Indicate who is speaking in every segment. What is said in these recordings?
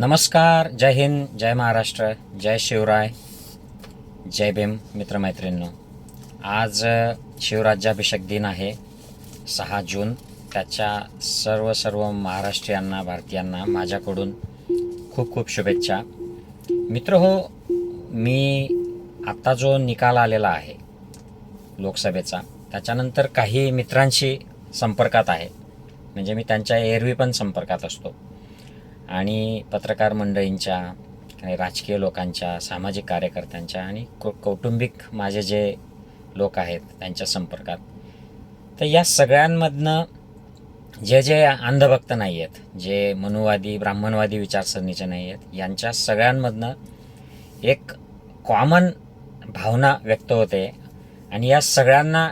Speaker 1: नमस्कार जय हिंद जय महाराष्ट्र जय शिवराय जय भीम मित्रमैत्रिणींनो. आज शिवराज्याभिषेक दिन आहे सहा जून. त्याच्या सर्व सर्व महाराष्ट्रीयांना भारतीयांना माझ्याकडून खूप खूप शुभेच्छा. मित्र हो मी आत्ता जो निकाल आलेला आहे लोकसभेचा त्याच्यानंतर काही मित्रांशी संपर्कात आहे. म्हणजे मी त्यांच्या एरवी पण संपर्कात असतो. आणि पत्रकार मंडळींच्या आणि राजकीय लोकांच्या सामाजिक कार्यकर्त्यांच्या आणि कौ कौटुंबिक माझे जे लोक आहेत त्यांच्या संपर्कात. तर या सगळ्यांमधनं जे जे अंधभक्त नाही आहेत जे मनुवादी ब्राह्मणवादी विचारसरणीचे नाही आहेत यांच्या सगळ्यांमधनं एक कॉमन भावना व्यक्त होते आणि या सगळ्यांना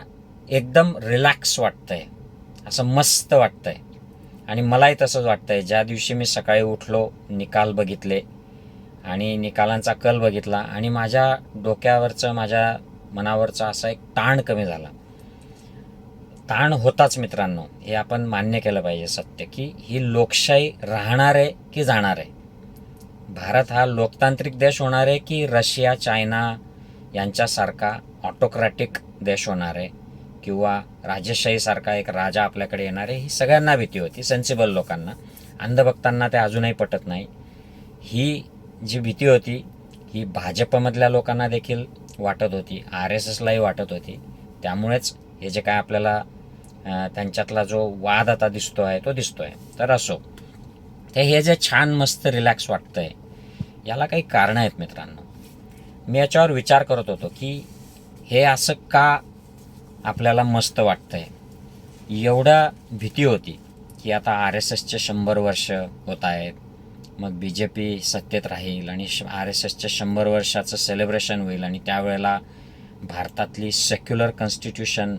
Speaker 1: एकदम रिलॅक्स वाटतंय असं मस्त वाटतंय. आणि मलाही तसंच वाटतंय. ज्या दिवशी मी सकाळी उठलो निकाल बघितले आणि निकालांचा कल बघितला आणि माझ्या डोक्यावरचं माझ्या मनावरचा असा एक ताण कमी झाला. ताण होताच मित्रांनो हे आपण मान्य केलं पाहिजे सत्य की ही लोकशाही राहणार आहे की जाणार? आहे भारत हा लोकतांत्रिक देश होणार आहे की रशिया चायना यांच्यासारखा ऑटोक्रॅटिक देश होणार? आहे किंवा राजेशाहीसारखा एक राजा आपल्याकडे येणार आहे ही सगळ्यांना भीती होती सेन्सिबल लोकांना. अंधभक्तांना ते अजूनही पटत नाही. ही जी भीती होती ही भाजपमधल्या लोकांना देखील वाटत होती आर एस एसलाही वाटत होती. त्यामुळेच हे जे काय आपल्याला त्यांच्यातला जो वाद आता दिसतो आहे तो दिसतो आहे तर असो तर हे जे छान मस्त रिलॅक्स वाटतं आहे याला काही कारणं आहेत मित्रांनो. मी याच्यावर विचार करत होतो की हे असं का आपल्याला मस्त वाटतंय. एवढा भीती होती की आता आर एस एसचे शंभर वर्ष होत आहेत. मग बी जे पी सत्तेत राहील आणि आर एस एसच्या शंभर वर्षाचं सेलिब्रेशन होईल आणि त्यावेळेला भारतातली सेक्युलर कॉन्स्टिट्यूशन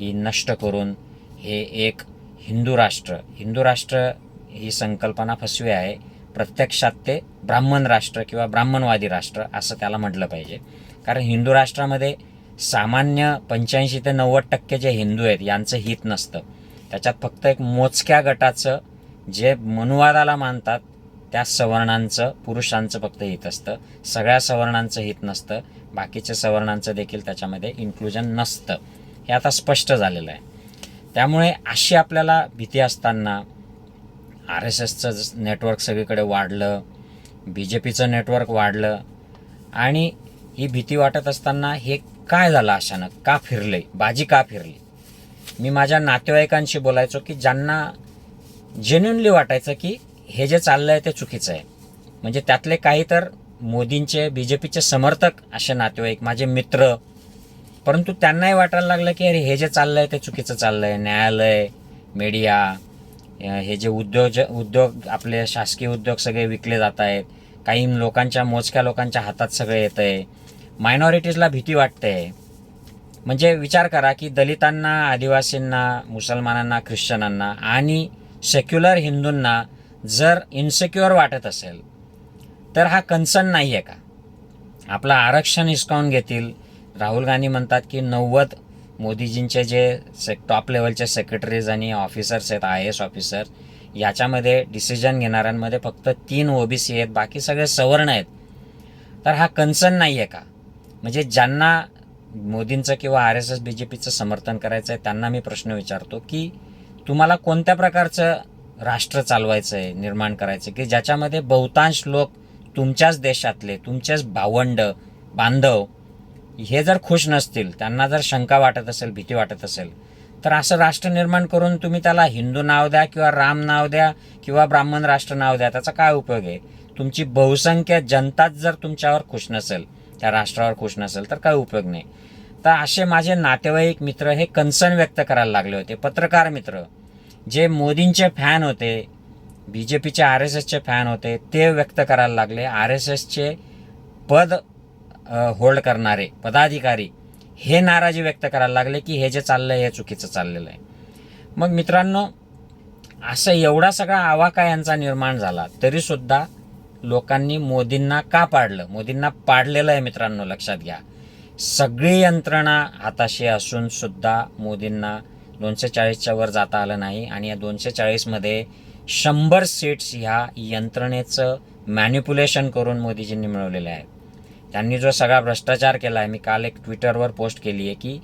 Speaker 1: ही नष्ट करून हे एक हिंदू राष्ट्र हिंदू राष्ट्र ही संकल्पना फसवी आहे. प्रत्यक्षात ते ब्राह्मण राष्ट्र किंवा ब्राह्मणवादी राष्ट्र असं त्याला म्हटलं पाहिजे. कारण हिंदू राष्ट्रामध्ये सामान्य पंच्याऐंशी ते नव्वद टक्के जे हिंदू आहेत यांचं हित नसतं. त्याच्यात फक्त एक मोजक्या गटाचं जे मनुवादाला मानतात त्या सवर्णांचं पुरुषांचं फक्त हित असतं. सगळ्या सवर्णांचं हित नसतं. बाकीच्या सवर्णांचं देखील त्याच्यामध्ये इन्क्लुजन नसतं. हे आता स्पष्ट झालेलं आहे. त्यामुळे अशी आपल्याला भीती असताना आर एस एसचं नेटवर्क सगळीकडे वाढलं बी जे पीचं नेटवर्क वाढलं आणि ही भीती वाटत असताना हे काय झालं अचानक? का फिरले? बाजी का फिरली? मी माझ्या नातेवाईकांशी बोलायचो की ज्यांना जेन्युनली वाटायचं की हे जे चाललं आहे ते चुकीचं आहे. म्हणजे त्यातले काही तर मोदींचे बी जे पीचे समर्थक असे नातेवाईक माझे मित्र. परंतु त्यांनाही वाटायला लागलं की अरे हे जे चाललं आहे ते चुकीचं चाललं आहे न्यायालय मीडिया हे जे उद्योग उद्योग आपले शासकीय उद्योग सगळे विकले जात आहेत. काही लोकांच्या मोजक्या लोकांच्या हातात सगळे येतं आहे मायनॉरिटीजला भीती वाटते. म्हणजे विचार करा की दलितांना आदिवासींना मुसलमानांना ख्रिश्चनांना आणि सेक्युलर हिंदूंना जर इन्सिक्युअर वाटत असेल तर हा कन्सर्न नाही आहे का? आपलं आरक्षण हिसकावून घेतील. राहुल गांधी म्हणतात की नव्वद मोदीजींचे जे से टॉप लेवलचे सेक्रेटरीज आणि ऑफिसर्स आहेत आय एस ऑफिसर याच्यामध्ये डिसिजन घेणाऱ्यांमध्ये फक्त तीन ओबीसी आहेत बाकी सगळे सवर्ण आहेत. तर हा कन्सर्न नाही आहे का? म्हणजे ज्यांना मोदींचं किंवा आर एस एस बी जे पीचं समर्थन करायचं आहे त्यांना मी प्रश्न विचारतो की तुम्हाला कोणत्या प्रकारचं राष्ट्र चालवायचं आहे निर्माण करायचं की ज्याच्यामध्ये बहुतांश लोक तुमच्याच देशातले तुमचेच भावंड बांधव हे जर खुश नसतील त्यांना जर शंका वाटत असेल भीती वाटत असेल तर असं राष्ट्र निर्माण करून तुम्ही त्याला हिंदू नाव द्या किंवा राम नाव द्या किंवा ब्राह्मण राष्ट्र नाव द्या त्याचा काय उपयोग आहे? तुमची बहुसंख्य जनताच जर तुमच्यावर खुश नसेल त्या राष्ट्रावर खुश नसेल तर काय उपयोग नाही. तर असे माझे नातेवाईक मित्र हे कन्सर्न व्यक्त करायला लागले होते. पत्रकार मित्र जे मोदींचे फॅन होते बी जे पीचे आर एस एसचे फॅन होते ते व्यक्त करायला लागले. आर एस एसचे पद होल्ड करणारे पदाधिकारी हे नाराजी व्यक्त करायला लागले की हे जे चाललं आहे हे चुकीचं चाललेलं आहे. मग मित्रांनो असं एवढा सगळा आवाका यांचा निर्माण झाला तरीसुद्धा लोकांनी मोदींना का पाडलं? मोदींना पाडलेलं आहे मित्रांनो लक्षात घ्या. सगळी यंत्रणा हाताशी असून सुद्धा मोदींना दोनशे चाळीसच्या वर जाता आलं नाही आणि या दोनशे चाळीसमध्ये शंभर सीट्स ह्या यंत्रणेचं मॅन्युप्युलेशन करून मोदीजींनी मिळवलेले आहेत त्यांनी जो सगळा भ्रष्टाचार केला आहे मी काल एक ट्विटरवर पोस्ट केली आहे की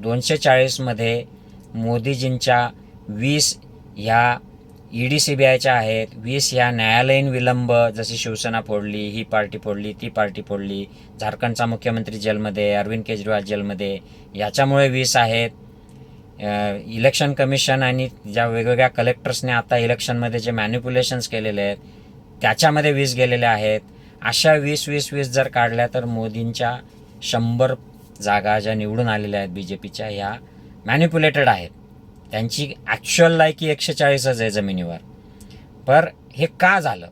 Speaker 1: दोनशे चाळीसमध्ये मोदीजींच्या वीस ह्या ई डी सी बी आयच्या आहेत. वीस या न्यायालयीन विलंब जशी शिवसेना फोडली ही पार्टी फोडली ती पार्टी फोडली. झारखंडचा मुख्यमंत्री जेलमध्ये अरविंद केजरीवाल जेलमध्ये. याच्यामुळे वीस आहेत. इलेक्शन कमिशन आणि ज्या वेगवेगळ्या कलेक्टर्सने आता इलेक्शनमध्ये जे मॅन्युप्युलेशन्स केलेले आहेत त्याच्यामध्ये वीस गेलेले आहेत. अशा वीस वीस वीस जर काढल्या तर मोदींच्या शंभर जागा ज्या निवडून आलेल्या आहेत बी जे पीच्या ह्या मॅन्युप्युलेटेड आहेत. त्यांची ॲक्च्युअल लायकी एकशे चाळीसच आहे जमिनीवर. पर हे का झालं?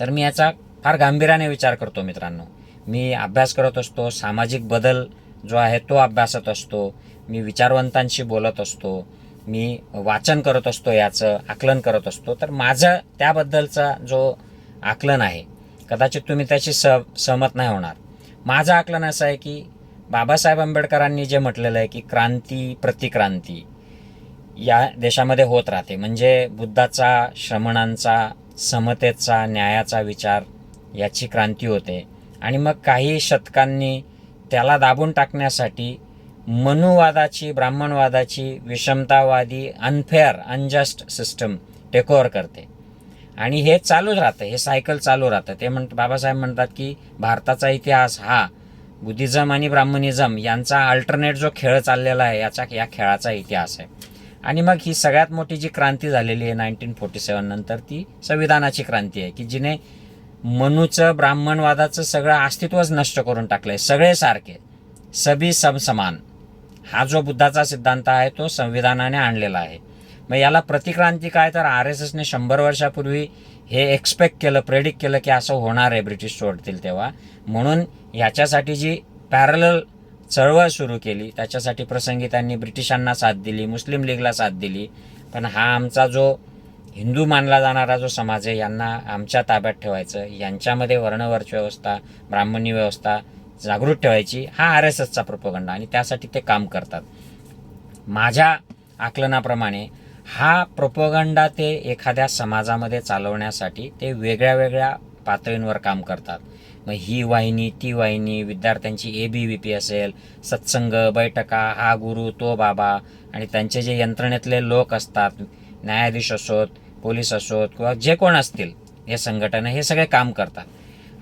Speaker 1: तर मी याचा फार गांभीर्याने विचार करतो मित्रांनो. मी अभ्यास करत असतो सामाजिक बदल जो आहे तो अभ्यासत असतो मी विचारवंतांशी बोलत असतो मी वाचन करत असतो याचं आकलन करत असतो. तर माझं त्याबद्दलचा जो आकलन आहे कदाचित तुम्ही त्याशी स सहमत नाही होणार. माझं आकलन असं आहे की बाबासाहेब आंबेडकरांनी जे म्हटलेलं आहे की क्रांती प्रतिक्रांती. या देशामध्ये होत राहते. म्हणजे बुद्धाचा श्रमणांचा समतेचा न्यायाचा विचार याची क्रांती होते. आणि मग काही शतकांनी त्याला दाबून टाकण्यासाठी मनुवादाची ब्राह्मणवादाची विषमतावादी अनफेअर अनजस्ट सिस्टम टेकओव्हर करते. आणि हे चालूच राहतं. हे सायकल चालू राहतं. ते म्हण बाबासाहेब म्हणतात की भारताचा इतिहास हा बुद्धिझम आणि ब्राह्मणिझम यांचा अल्टरनेट जो खेळ चाललेला आहे याचा या खेळाचा इतिहास आहे. आणि मग ही सगळ्यात मोठी जी क्रांती झालेली आहे नाईन्टीन फोर्टी सेवन नंतर ती संविधानाची क्रांती आहे की जिने मनूचं ब्राह्मणवादाचं सगळं अस्तित्वच नष्ट करून टाकलंय सगळे सारखे सभी सब समान. हा जो बुद्धाचा सिद्धांत आहे तो संविधानाने आणलेला आहे. मग याला प्रतिक्रांती काय? तर आर एस एसने शंभर वर्षापूर्वी हे एक्सपेक्ट केलं प्रेडिक्ट केलं की असं होणार आहे ब्रिटिश सोडतील तेव्हा. म्हणून ह्याच्यासाठी जी पॅरल चळवळ सुरू केली. त्याच्यासाठी प्रसंगी त्यांनी ब्रिटिशांना साथ दिली मुस्लिम लीगला साथ दिली. पण हा आमचा जो हिंदू मानला जाणारा जो समाज आहे यांना आमच्या ताब्यात ठेवायचं. यांच्यामध्ये वर्णवर्च व्यवस्था ब्राह्मणी व्यवस्था जागृत ठेवायची. हा आर एस एसचा प्रपोगंडा आणि त्यासाठी ते काम करतात. माझ्या आकलनाप्रमाणे हा प्रोपगंडा ते एखाद्या समाजामध्ये चालवण्यासाठी ते वेगळ्या वेगळ्या पातळींवर काम करतात. मग ही वाहिनी ती वाहिनी विद्यार्थ्यांची ए बी व्ही पी असेल सत्संग बैठका हा गुरु तो बाबा आणि त्यांचे जे यंत्रणेतले लोक असतात न्यायाधीश असोत पोलीस असोत किंवा जे कोण असतील हे संघटना हे सगळे काम करतात.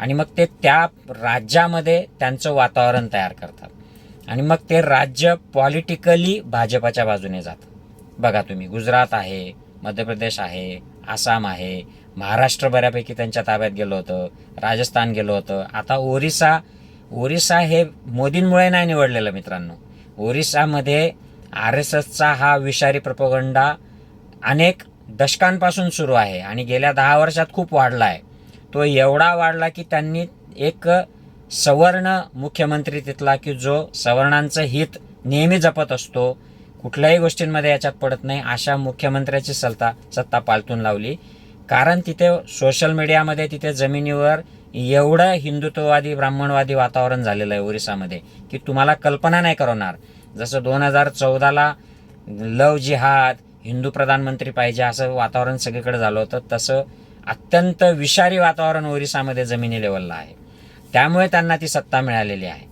Speaker 1: आणि मग ते त्या राज्यामध्ये त्यांचं वातावरण तयार करतात. आणि मग ते राज्य पॉलिटिकली भाजपाच्या बाजूने जातं. बघा तुम्ही गुजरात आहे मध्य प्रदेश आहे आसाम आहे महाराष्ट्र बऱ्यापैकी त्यांच्या ताब्यात गेलो होतं राजस्थान गेलो होतं. आता ओरिसा ओरिसा हे मोदींमुळे नाही निवडलेलं मित्रांनो. ओरिसामध्ये आर एस एसचा हा विषारी प्रपोगंडा अनेक दशकांपासून सुरू आहे आणि गेल्या दहा वर्षात खूप वाढला आहे. तो एवढा वाढला की त्यांनी एक सवर्ण मुख्यमंत्री तिथला की जो सवर्णांचं हित नेहमी जपत असतो कुठल्याही गोष्टींमध्ये याच्यात पडत नाही अशा मुख्यमंत्र्याची सत्ता सत्ता पालतून लावली. कारण तिथे सोशल मीडियामध्ये तिथे जमिनीवर एवढं हिंदुत्ववादी ब्राह्मणवादी वातावरण झालेलं आहे ओरिसामध्ये की तुम्हाला कल्पना नाही करवणार जसं दोन हजार चौदाला लव जिहाद हिंदू प्रधानमंत्री पाहिजे असं वातावरण सगळीकडे झालं होतं तसं अत्यंत विषारी वातावरण ओरिसामध्ये जमिनी लेवलला आहे. त्यामुळे त्यांना ती सत्ता मिळालेली आहे.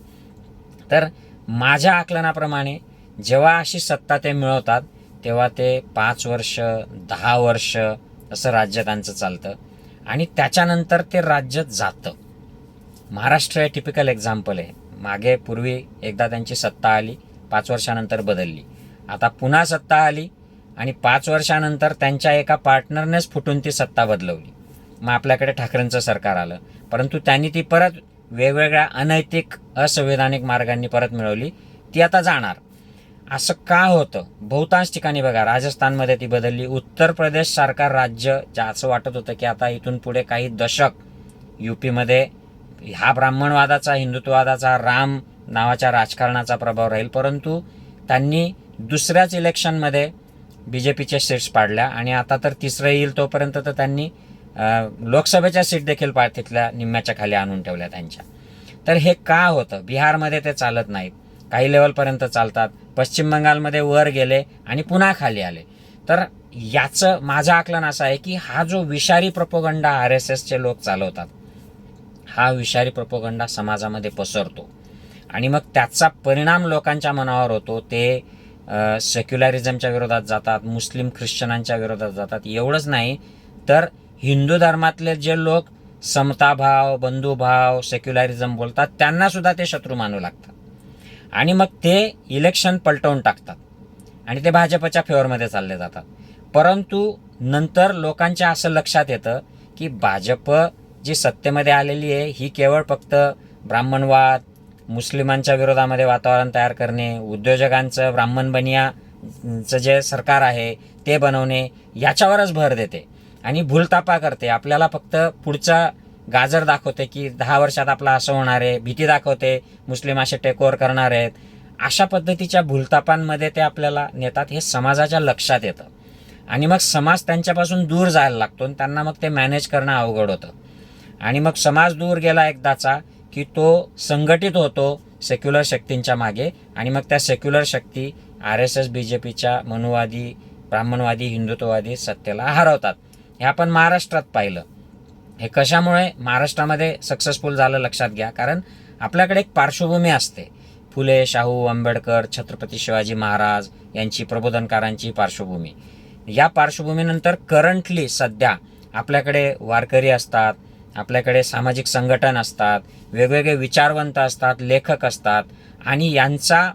Speaker 1: तर माझ्या आकलनाप्रमाणे जेव्हा अशी सत्ता ते मिळवतात तेव्हा ते पाच वर्ष दहा वर्ष असं राज्य त्यांचं चालतं. आणि त्याच्यानंतर ते राज्य जातं. महाराष्ट्र हे टिपिकल एक्झाम्पल आहे. मागे पूर्वी एकदा त्यांची सत्ता आली पाच वर्षानंतर बदलली. आता पुन्हा सत्ता आली आणि पाच वर्षानंतर त्यांच्या एका पार्टनरनेच फुटून ती सत्ता बदलवली. मग आपल्याकडे ठाकरेंचं सरकार आलं. परंतु त्यांनी ती परत वेगवेगळ्या अनैतिक असंवैधानिक मार्गांनी परत मिळवली. ती आता जाणार. असं का होतं? बहुतांश ठिकाणी बघा राजस्थानमध्ये ती बदलली. उत्तर प्रदेश सारखा राज्य ज्या असं वाटत होतं की आता इथून पुढे काही दशक यूपीमध्ये हा ब्राह्मणवादाचा हिंदुत्ववादाचा राम नावाच्या राजकारणाचा प्रभाव राहील. परंतु त्यांनी दुसऱ्याच इलेक्शनमध्ये बी जे पीच्या सीट्स पाडल्या आणि आता तर तिसरं येईल तोपर्यंत तर त्यांनी लोकसभेच्या सीट देखील पा तिथल्या निम्म्याच्या खाली आणून ठेवल्या त्यांच्या. तर हे का होतं? बिहारमध्ये ते चालत नाहीत. काही लेवलपर्यंत चालतात. पश्चिम बंगालमध्ये वर गेले आणि पुन्हा खाली आले. तर याचं माझं आकलन असं आहे की हा जो विषारी प्रपोगंडा आर एस एसचे लोक चालवतात हा विषारी प्रपोगंडा समाजामध्ये पसरतो. आणि मग त्याचा परिणाम लोकांच्या मनावर होतो. ते सेक्युलरिझमच्या विरोधात जातात मुस्लिम ख्रिश्चनांच्या विरोधात जातात एवढंच नाही. तर हिंदू धर्मातले जे लोक समताभाव बंधुभाव सेक्युलरिझम बोलतात त्यांनासुद्धा ते शत्रू मानू लागतात. आणि मग ते इलेक्शन पलटवून टाकतात. आणि ते भाजपच्या फेवरमध्ये चालले जातात. परंतु नंतर लोकांच्या असं लक्षात येतं की भाजप जी सत्तेमध्ये आलेली आहे ही केवळ फक्त ब्राह्मणवाद मुस्लिमांच्या विरोधामध्ये वातावरण तयार करणे उद्योजकांचं ब्राह्मण बनियाचं जे सरकार आहे ते बनवणे याच्यावरच भर देते. आणि भूलतापा करते. आपल्याला फक्त पुढचा गाजर दाखवते की दहा वर्षात आपला असं होणार आहे भीती दाखवते मुस्लिम असे टेक करणार आहेत. अशा पद्धतीच्या भूलतापांमध्ये ते आपल्याला नेतात हे समाजाच्या लक्षात येतं. आणि मग समाज त्यांच्यापासून दूर जायला लागतो आणि त्यांना मग ते मॅनेज करणं अवघड होतं. आणि मग समाज दूर गेला एकदाचा की तो संघटित होतो सेक्युलर शक्तींच्या मागे आणि मग त्या सेक्युलर शक्ती R S S B J पीच्या मनुवादी ब्राह्मणवादी हिंदुत्ववादी सत्तेला हरवतात. हे आपण महाराष्ट्रात पाहिलं. हे कशामुळे महाराष्ट्रामध्ये सक्सेसफुल झालं लक्षात घ्या. कारण आपल्याकडे एक पार्श्वभूमी असते. फुले शाहू आंबेडकर छत्रपती शिवाजी महाराज यांची प्रबोधनकारांची पार्श्वभूमी. या पार्श्वभूमीनंतर करंटली सध्या आपल्याकडे वारकरी असतात आपल्याकडे सामाजिक संघटन असतात वेगवेगळे विचारवंत असतात लेखक असतात आणि यांचा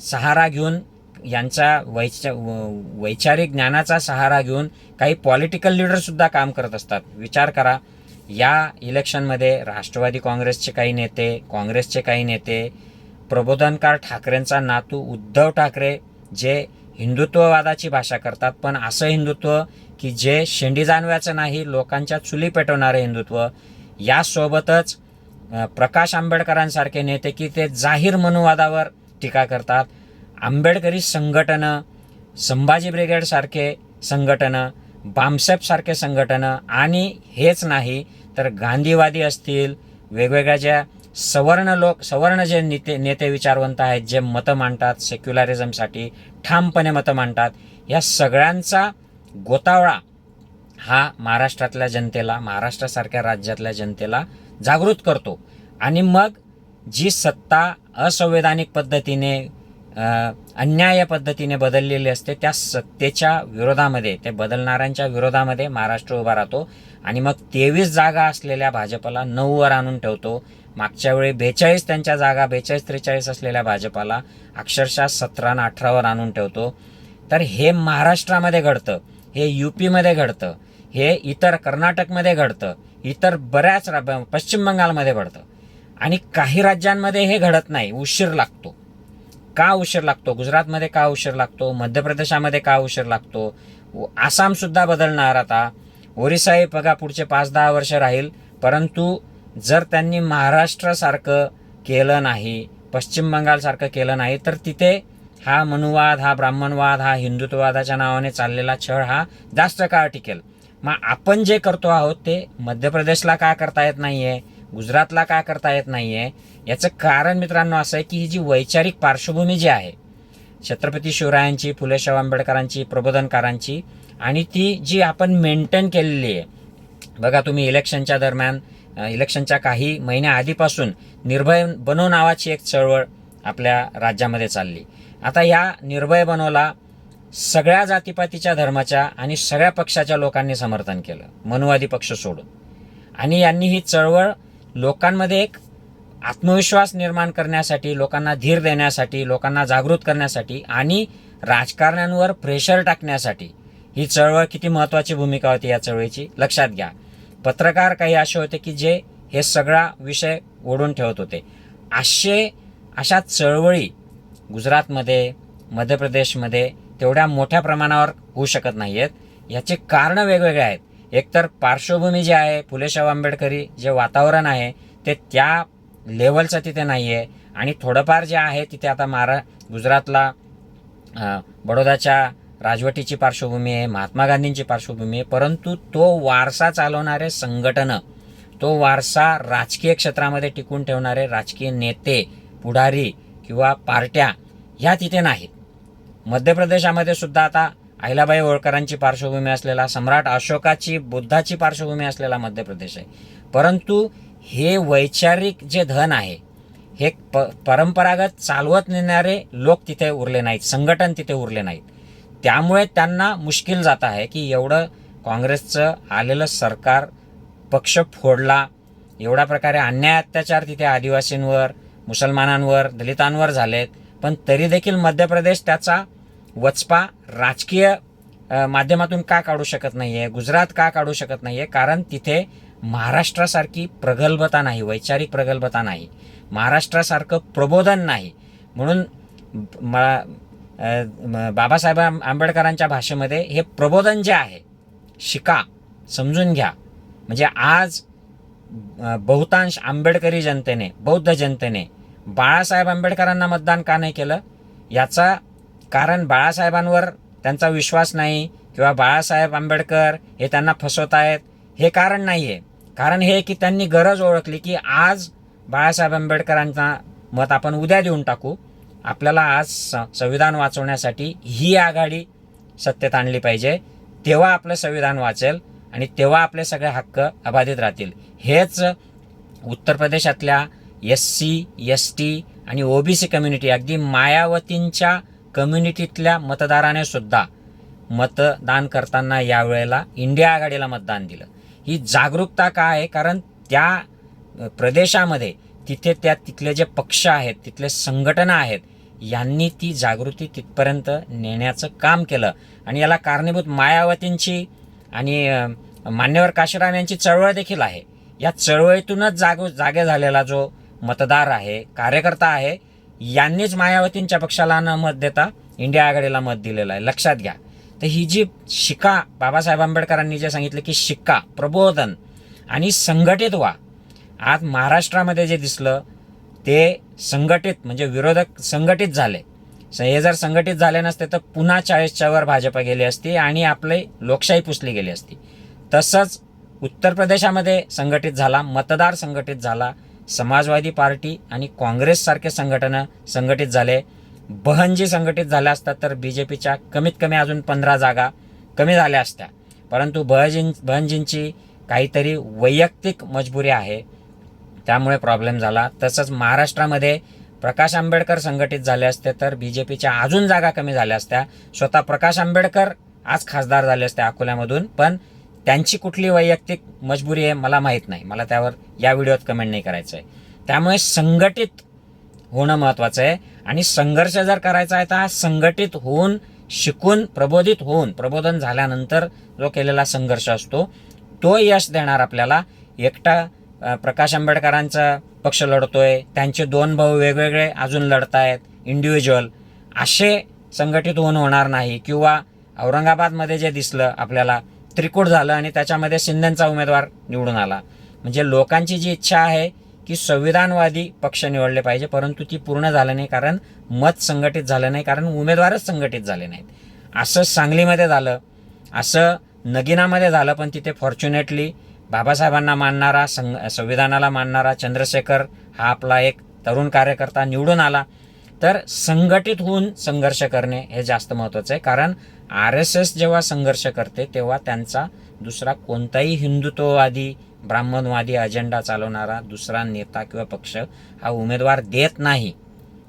Speaker 1: सहारा घेऊन यांचा वैच वैचारिक ज्ञानाचा सहारा घेऊन काही पॉलिटिकल लीडरसुद्धा काम करत असतात. विचार करा या इलेक्शनमध्ये राष्ट्रवादी काँग्रेसचे काही नेते काँग्रेसचे काही नेते प्रबोधनकार ठाकरेंचा नातू उद्धव ठाकरे जे हिंदुत्ववादाची भाषा करतात. पण असं हिंदुत्व की जे शेंडी जानव्याचं नाही लोकांच्या चुली पेटवणारे हिंदुत्व यासोबतच प्रकाश आंबेडकरांसारखे नेते की ते जाहीर मनुवादावर टीका करतात. आंबेडकरी संघटनं संभाजी ब्रिगेडसारखे संघटनं बामसेपसारखे संघटनं आणि हेच नाही तर गांधीवादी असतील वेगवेगळ्या ज्या सवर्ण लोक सवर्ण जे नेते नेते विचारवंत आहेत जे मतं मांडतात सेक्युलरिझमसाठी ठामपणे मतं मांडतात या सगळ्यांचा गोतावळा हा महाराष्ट्रातल्या जनतेला महाराष्ट्रासारख्या राज्यातल्या जनतेला जागृत करतो. आणि मग जी सत्ता असंवैधानिक पद्धतीने अन्याय अन्याय पद्धतीने बदललेली असते. त्या सत्तेच्या विरोधामध्ये ते बदलणाऱ्यांच्या विरोधामध्ये महाराष्ट्र उभा राहतो आणि मग तेवीस जागा असलेल्या भाजपला नऊवर आणून ठेवतो. मागच्या वेळी बेचाळीस त्यांच्या जागा बेचाळीस त्रेचाळीस असलेल्या भाजपाला अक्षरशः सतरा आणि अठरावर आणून ठेवतो. तर हे महाराष्ट्रामध्ये घडतं हे यू पीमध्ये घडतं हे इतर कर्नाटकमध्ये घडतं इतर बऱ्याच पश्चिम बंगालमध्ये घडतं. आणि काही राज्यांमध्ये हे घडत नाही उशीर लागतो. का उशीर लागतो? गुजरातमध्ये का उशीर लागतो? मध्य प्रदेशामध्ये का उशीर लागतो? व- आसामसुद्धा बदलणार आता. ओरिसा हे बघा पुढचे पाच दहा वर्ष राहील. परंतु जर त्यांनी महाराष्ट्रासारखं केलं नाही पश्चिम बंगालसारखं केलं नाही तर तिथे हा मनुवाद हा ब्राह्मणवाद हा हिंदुत्ववादाच्या नावाने चाललेला छळ हा जास्त काळ टिकेल. मग आपण जे करतो आहोत ते मध्य प्रदेशला का करता येत नाही आहे गुजरातला का करता येत नाही आहे याचं कारण मित्रांनो असं आहे की ही जी वैचारिक पार्श्वभूमी जी आहे छत्रपती शिवरायांची फुले शाहू आंबेडकरांची प्रबोधनकारांची आणि ती जी आपण मेंटेन केलेली आहे बघा तुम्ही इलेक्शनच्या दरम्यान इलेक्शनच्या काही महिन्याआधीपासून निर्भय बनो नावाची एक चळवळ आपल्या राज्यामध्ये चालली. आता या निर्भय बनोला सगळ्या जातीपातीच्या धर्माच्या आणि सगळ्या पक्षाच्या लोकांनी समर्थन केलं मनुवादी पक्ष सोडून. आणि यांनी ही चळवळ लोकांमध्ये एक आत्मविश्वास निर्माण करण्यासाठी लोकांना धीर देण्यासाठी लोकांना जागृत करण्यासाठी आणि राजकारण्यांवर प्रेशर टाकण्यासाठी ही चळवळ किती महत्त्वाची भूमिका होती या चळवळीची? लक्षात घ्या. पत्रकार काही असे होते की जे हे सगळा विषय ओढून ठेवत होते. असे अशा चळवळी गुजरातमध्ये मध्य प्रदेशमध्ये तेवढ्या मोठ्या प्रमाणावर होऊ शकत नाही आहेत याचे कारणं वेगवेगळे आहेत. एकतर पार्श्वभूमी जी आहे फुले शाहू आंबेडकरी जे वातावरण आहे ते त्या लेवलचं तिथे नाही आहे आणि थोडंफार जे आहे तिथे आता महारा गुजरातला बडोदाच्या राजवटीची पार्श्वभूमी आहे महात्मा गांधींची पार्श्वभूमी आहे परंतु तो वारसा चालवणारे संघटनं तो वारसा राजकीय क्षेत्रामध्ये टिकून ठेवणारे राजकीय नेते पुढारी किंवा पार्ट्या ह्या तिथे नाहीत. मध्य प्रदेशामध्ये सुद्धा आता अहिलाबाई होळकरांची पार्श्वभूमी असलेला सम्राट अशोकाची बुद्धाची पार्श्वभूमी असलेला मध्य प्रदेश आहे. परंतु हे वैचारिक जे धन आहे हे प परंपरागत चालवत नेणारे लोक तिथे उरले नाहीत संघटन तिथे उरले नाहीत. त्यामुळे त्यांना मुश्किल जात आहे की एवढं काँग्रेसचं आलेलं सरकार पक्ष फोडला एवढ्या प्रकारे अन्याय अत्याचार तिथे आदिवासींवर मुसलमानांवर दलितांवर झालेत. पण तरी देखील मध्य प्रदेश त्याचा वचपा राजकीय माध्यमातून का काढू शकत नाही आहे गुजरात का काढू शकत नाही आहे कारण तिथे महाराष्ट्रासारखी प्रगल्भता नाही वैचारिक प्रगल्भता नाही महाराष्ट्रासारखं प्रबोधन नाही. म्हणून मला म- बाबासाहेब आंबेडकरांच्या भाषेमध्ये हे प्रबोधन जे आहे शिका समजून घ्या. म्हणजे आज बहुतांश आंबेडकरी जनतेने बौद्ध जनतेने बाळासाहेब आंबेडकरांना मतदान का नाही केलं? याचा कारण बाळासाहेबांवर त्यांचा विश्वास नाही किंवा बाळासाहेब आंबेडकर हे त्यांना फसवत आहेत हे कारण नाही आहे कारण हे की त्यांनी गरज ओळखली की आज बाळासाहेब आंबेडकरांचा मत आपण उद्या देऊन टाकू. आपल्याला आज संविधान वाचवण्यासाठी ही आघाडी सत्तेत आणली पाहिजे. तेव्हा आपलं संविधान वाचेल आणि तेव्हा आपले सगळे हक्क अबाधित राहतील. हेच उत्तर प्रदेशातल्या एस सी एस टी आणि ओबीसी कम्युनिटी अगदी मायावतींच्या कम्युनिटीतल्या मतदाराने सुद्धा मतदान करताना यावेळेला इंडिया आघाडीला मतदान दिलं. ही जागरूकता का आहे? कारण त्या प्रदेशामध्ये तिथे त्या तिथले जे पक्ष आहेत तिथले संघटना आहेत यांनी ती जागृती तिथपर्यंत नेण्याचं काम केलं. आणि याला कारणीभूत मायावतींची आणि मान्यवर काशीराम यांची चळवळ देखील आहे. या चळवळीतूनच जाग जागे झालेला जो मतदार आहे कार्यकर्ता आहे यांनीच मायावतींच्या पक्षाला न मत देता इंडिया आघाडीला मत दिलेलं आहे. लक्षात घ्या. तर ही जी शिका बाबासाहेब आंबेडकरांनी जे सांगितलं की शिक्का प्रबोधन आणि संघटित व्हा आज महाराष्ट्रामध्ये जे दिसलं ते संघटित म्हणजे विरोधक संघटित झाले. हे जर संघटित झाले नसते तर पुन्हा चाळीसच्या वर भाजप गेली असती आणि आपली लोकशाही पुसली गेली असती. तसंच उत्तर प्रदेशामध्ये संघटित झाला मतदार संघटित झाला समाजवादी पार्टी आणि काँग्रेससारखे संघटनं संघटित झाले. बहनजी संघटित झाल्या असतात तर बी जे पीच्या कमीत कमी अजून पंधरा जागा कमी झाल्या असत्या. परंतु बहजीं बहनजींची काहीतरी वैयक्तिक मजबुरी आहे. त्यामुळे प्रॉब्लेम झाला. तसंच महाराष्ट्रामध्ये प्रकाश आंबेडकर संघटित झाले असते तर बी जे पीच्या अजून जागा कमी झाल्या असत्या. स्वतः प्रकाश आंबेडकर आज खासदार झाले असते अकोल्यामधून पण त्यांची कुठली वैयक्तिक मजबुरी आहे मला माहीत नाही. मला त्यावर या व्हिडिओत कमेंट नाही करायचं आहे त्यामुळे संघटित होणं महत्त्वाचं आहे. आणि संघर्ष जर करायचा आहे तर हा संघटित होऊन शिकून प्रबोधित होऊन प्रबोधन झाल्यानंतर जो केलेला संघर्ष असतो तो यश देणार आपल्याला. एकटा प्रकाश आंबेडकरांचा पक्ष लढतोय त्यांचे दोन भाऊ वेगवेगळे अजून लढत आहेत इंडिव्हिज्युअल असे संघटित होऊन होणार नाही किंवा औरंगाबादमध्ये जे दिसलं आपल्याला त्रिकूट झालं आणि त्याच्यामध्ये शिंदेचा उमेदवार निवडून आला. म्हणजे लोकांची जी इच्छा आहे की संविधानवादी पक्ष निवडले पाहिजे परंतु ती पूर्ण झालं नाही कारण मत संघटित झालं नाही कारण उमेदवारच संघटित झाले नाहीत. असं सांगलीमध्ये झालं असं नगिनामध्ये झालं पण तिथे फॉर्च्युनेटली बाबासाहेबांना मानणारा संग संविधानाला मानणारा चंद्रशेखर हा आपला एक तरुण कार्यकर्ता निवडून आला. तर संघटित होऊन संघर्ष करणे हे जास्त महत्त्वाचं आहे कारण आर एस एस जेव्हा संघर्ष करते तेव्हा त्यांचा दुसरा कोणताही हिंदुत्ववादी ब्राह्मणवादी अजेंडा चालवणारा दुसरा नेता किंवा पक्ष हा उमेदवार देत नाही.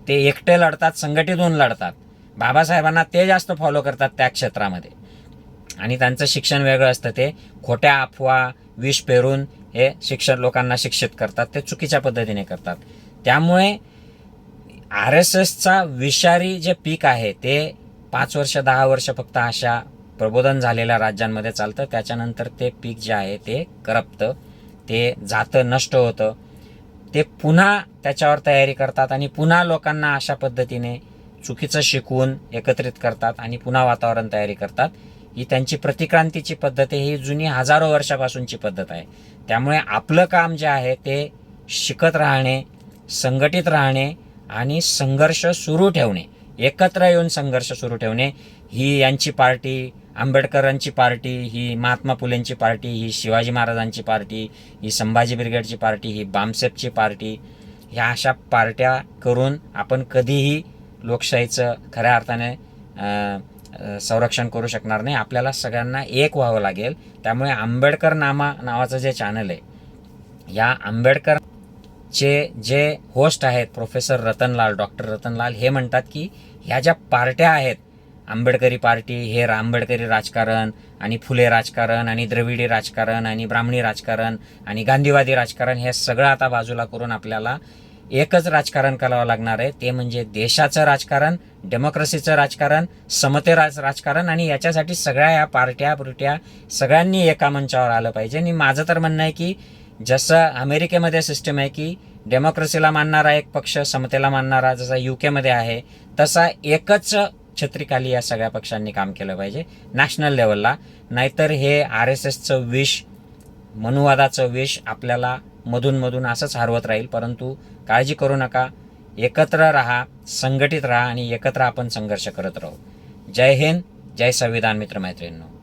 Speaker 1: ते एकटे लढतात संघटित होऊन लढतात. बाबासाहेबांना ते जास्त फॉलो करतात त्या क्षेत्रामध्ये. आणि त्यांचं शिक्षण वेगळं असतं. ते खोट्या अफवा विष पेरून हे शिक्षण लोकांना शिक्षित करतात. ते चुकीच्या पद्धतीने करतात. त्यामुळे आर एस एसचा विषारी जे पीक आहे ते पाच वर्ष दहा वर्ष फक्त अशा प्रबोधन झालेल्या राज्यांमध्ये चालतं. त्याच्यानंतर ते पीक जे आहे ते करपतं. ते जातं नष्ट होतं. ते पुन्हा त्याच्यावर तयारी करतात आणि पुन्हा लोकांना अशा पद्धतीने चुकीचं शिकवून एकत्रित करतात आणि पुन्हा वातावरण तयारी करतात. ही त्यांची प्रतिक्रांतीची पद्धत आहे. ही जुनी हजारो वर्षापासूनची पद्धत आहे. त्यामुळे आपलं काम जे आहे ते शिकत राहणे संघटित राहणे आणि संघर्ष सुरू ठेवणे. एकत्र येऊन संघर्ष सुरू ठेवणे ही यांची पार्टी आंबेडकरांची पार्टी ही महात्मा फुलेंची पार्टी ही शिवाजी महाराजांची पार्टी ही संभाजी ब्रिगेडची पार्टी ही बामसेपची पार्टी ह्या अशा पार्ट्या करून आपण कधीही लोकशाहीचं खऱ्या अर्थाने संरक्षण करू शकणार नाही. आपल्याला सगळ्यांना एक व्हावं लागेल. त्यामुळे आंबेडकर नामा नावाचं जे चॅनल आहे या आंबेडकर चे जे होस्ट आहेत प्रोफेसर रतनलाल डॉक्टर रतनलाल हे म्हणतात की ह्या ज्या पार्ट्या आहेत आंबेडकरी पार्टी हे रा- आंबेडकरी राजकारण आणि फुले राजकारण आणि द्रविडी राजकारण आणि ब्राह्मणी राजकारण आणि गांधीवादी राजकारण हे सगळं आता बाजूला करून आपल्याला एकच राजकारण करावं लागणार आहे. ते म्हणजे देशाचं राजकारण डेमोक्रेसीचं राजकारण समते राज राजकारण आणि याच्यासाठी सगळ्या या पार्ट्या पुरट्या सगळ्यांनी एका मंचावर आलं पाहिजे. आणि माझं तर म्हणणं आहे की जसं अमेरिकेमध्ये सिस्टम आहे की डेमोक्रेसीला मानणारा एक पक्ष समतेला मानणारा जसा यू केमध्ये आहे तसा एकच छत्रीखाली या सगळ्या पक्षांनी काम केलं पाहिजे. नॅशनल लेवलला नाहीतर हे आर एस एसचं विष मनुवादाचं विष आपल्याला मधून मधून असंच हरवत राहील. परंतु काळजी करू नका. एकत्र राहा संघटित राहा आणि एकत्र आपण संघर्ष करत राहू. जय हिंद जय संविधान मित्र मैत्रिणींनो.